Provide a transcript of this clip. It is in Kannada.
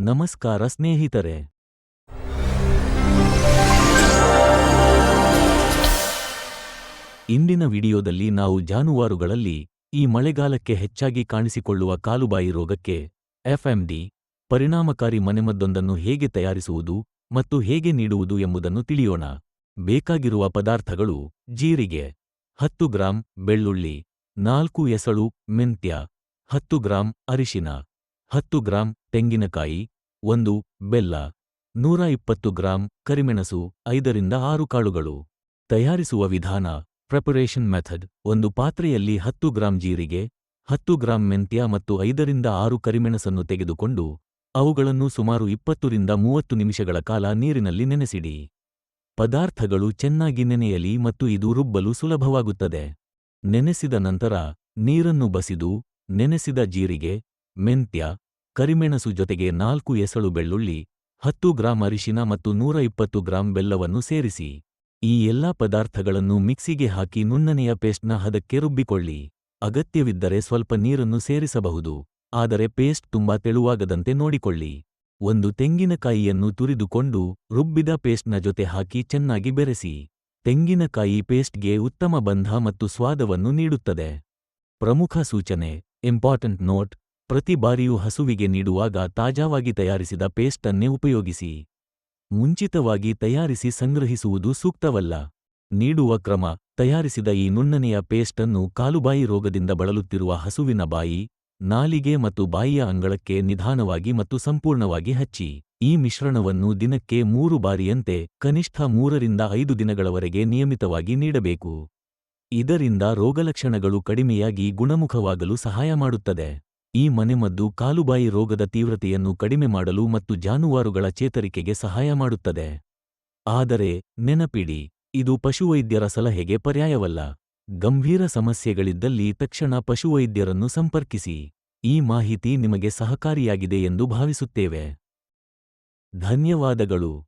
ನಮಸ್ಕಾರ ಸ್ನೇಹಿತರೆ. ಇಂದಿನ ವಿಡಿಯೋದಲ್ಲಿ ನಾವು ಜಾನುವಾರುಗಳಲ್ಲಿ ಈ ಮಳೆಗಾಲಕ್ಕೆ ಹೆಚ್ಚಾಗಿ ಕಾಣಿಸಿಕೊಳ್ಳುವ ಕಾಲುಬಾಯಿ ರೋಗಕ್ಕೆ ಎಫ್ಎಂಡಿ ಪರಿಣಾಮಕಾರಿ ಮನೆಮದ್ದೊಂದನ್ನು ಹೇಗೆ ತಯಾರಿಸುವುದು ಮತ್ತು ಹೇಗೆ ನೀಡುವುದು ಎಂಬುದನ್ನು ತಿಳಿಯೋಣ. ಬೇಕಾಗಿರುವ ಪದಾರ್ಥಗಳು ಜೀರಿಗೆ, ಹತ್ತು ಗ್ರಾಂ ಬೆಳ್ಳುಳ್ಳಿ, ನಾಲ್ಕು ಎಸಳು ಮೆಂತ್ಯ, ಹತ್ತು ಗ್ರಾಂ ಅರಿಶಿನ. ಹತ್ತು ಗ್ರಾಂ ತೆಂಗಿನಕಾಯಿ, ಒಂದು ಬೆಲ್ಲ, ನೂರ ಇಪ್ಪತ್ತು ಗ್ರಾಂ ಕರಿಮೆಣಸು, ಐದರಿಂದ ಆರು ಕಾಳುಗಳು. ತಯಾರಿಸುವ ವಿಧಾನ ಪ್ರಿಪರೇಷನ್ ಮೆಥಡ್ ಒಂದು ಪಾತ್ರೆಯಲ್ಲಿ ಹತ್ತು ಗ್ರಾಂ ಜೀರಿಗೆ, ಹತ್ತು ಗ್ರಾಂ ಮೆಂತ್ಯ ಮತ್ತು ಐದರಿಂದ ಆರು ಕರಿಮೆಣಸನ್ನು ತೆಗೆದುಕೊಂಡು, ಅವುಗಳನ್ನು ಸುಮಾರು ಇಪ್ಪತ್ತರಿಂದ ಮೂವತ್ತು ನಿಮಿಷಗಳ ಕಾಲ ನೀರಿನಲ್ಲಿ ನೆನೆಸಿಡಿ. ಪದಾರ್ಥಗಳು ಚೆನ್ನಾಗಿ ನೆನೆಯಲಿ ಮತ್ತು ಇದು ರುಬ್ಬಲು ಸುಲಭವಾಗುತ್ತದೆ. ನೆನೆಸಿದ ನಂತರ, ನೀರನ್ನು ಬಸಿದು, ನೆನೆಸಿದ ಜೀರಿಗೆ, ಮೆಂತ್ಯ ಕರಿಮೆಣಸು ಜೊತೆಗೆ ನಾಲ್ಕು ಎಸಳು ಬೆಳ್ಳುಳ್ಳಿ, ಹತ್ತು ಗ್ರಾಂ ಅರಿಶಿನ ಮತ್ತು ನೂರ ಇಪ್ಪತ್ತು ಗ್ರಾಂ ಬೆಲ್ಲವನ್ನು ಸೇರಿಸಿ. ಈ ಎಲ್ಲಾ ಪದಾರ್ಥಗಳನ್ನು ಮಿಕ್ಸಿಗೆ ಹಾಕಿ ನುಣ್ಣನೆಯ ಪೇಸ್ಟ್ನ ಹದಕ್ಕೆ ರುಬ್ಬಿಕೊಳ್ಳಿ. ಅಗತ್ಯವಿದ್ದರೆ ಸ್ವಲ್ಪ ನೀರನ್ನು ಸೇರಿಸಬಹುದು, ಆದರೆ ಪೇಸ್ಟ್ ತುಂಬಾ ತೆಳುವಾಗದಂತೆ ನೋಡಿಕೊಳ್ಳಿ. ಒಂದು ತೆಂಗಿನಕಾಯಿಯನ್ನು ತುರಿದುಕೊಂಡು ರುಬ್ಬಿದ ಪೇಸ್ಟ್ನ ಜೊತೆ ಹಾಕಿ ಚೆನ್ನಾಗಿ ಬೆರೆಸಿ. ತೆಂಗಿನಕಾಯಿ ಪೇಸ್ಟ್ಗೆ ಉತ್ತಮ ಬಂಧ ಮತ್ತು ಸ್ವಾದವನ್ನು ನೀಡುತ್ತದೆ. ಪ್ರಮುಖ ಸೂಚನೆ, ಇಂಪಾರ್ಟೆಂಟ್ ನೋಟ್ ಪ್ರತಿ ಬಾರಿಯೂ ಹಸುವಿಗೆ ನೀಡುವಾಗ ತಾಜಾವಾಗಿ ತಯಾರಿಸಿದ ಪೇಸ್ಟನ್ನೇ ಉಪಯೋಗಿಸಿ. ಮುಂಚಿತವಾಗಿ ತಯಾರಿಸಿ ಸಂಗ್ರಹಿಸುವುದು ಸೂಕ್ತವಲ್ಲ. ನೀಡುವ ಕ್ರಮ, ತಯಾರಿಸಿದ ಈ ನುಣ್ಣನೆಯ ಪೇಸ್ಟನ್ನು ಕಾಲುಬಾಯಿ ರೋಗದಿಂದ ಬಳಲುತ್ತಿರುವ ಹಸುವಿನ ಬಾಯಿ, ನಾಲಿಗೆ ಮತ್ತು ಬಾಯಿಯ ಅಂಗಳಕ್ಕೆ ನಿಧಾನವಾಗಿ ಮತ್ತು ಸಂಪೂರ್ಣವಾಗಿ ಹಚ್ಚಿ. ಈ ಮಿಶ್ರಣವನ್ನು ದಿನಕ್ಕೆ ಮೂರು ಬಾರಿಯಂತೆ, ಕನಿಷ್ಠ ಮೂರರಿಂದ ಐದು ದಿನಗಳವರೆಗೆ ನಿಯಮಿತವಾಗಿ ನೀಡಬೇಕು. ಇದರಿಂದ ರೋಗಲಕ್ಷಣಗಳು ಕಡಿಮೆಯಾಗಿ ಗುಣಮುಖವಾಗಲು ಸಹಾಯ ಮಾಡುತ್ತದೆ. ಈ ಮನೆಮದ್ದು ಕಾಲುಬಾಯಿ ರೋಗದ ತೀವ್ರತೆಯನ್ನು ಕಡಿಮೆ ಮಾಡಲು ಮತ್ತು ಜಾನುವಾರುಗಳ ಚೇತರಿಕೆಗೆ ಸಹಾಯ ಮಾಡುತ್ತದೆ. ಆದರೆ, ನೆನಪಿಡಿ, ಇದು ಪಶುವೈದ್ಯರ ಸಲಹೆಗೆ ಪರ್ಯಾಯವಲ್ಲ. ಗಂಭೀರ ಸಮಸ್ಯೆಗಳಿದ್ದಲ್ಲಿ ತಕ್ಷಣ ಪಶುವೈದ್ಯರನ್ನು ಸಂಪರ್ಕಿಸಿ. ಈ ಮಾಹಿತಿ ನಿಮಗೆ ಸಹಕಾರಿಯಾಗಿದೆ ಎಂದು ಭಾವಿಸುತ್ತೇವೆ. ಧನ್ಯವಾದಗಳು.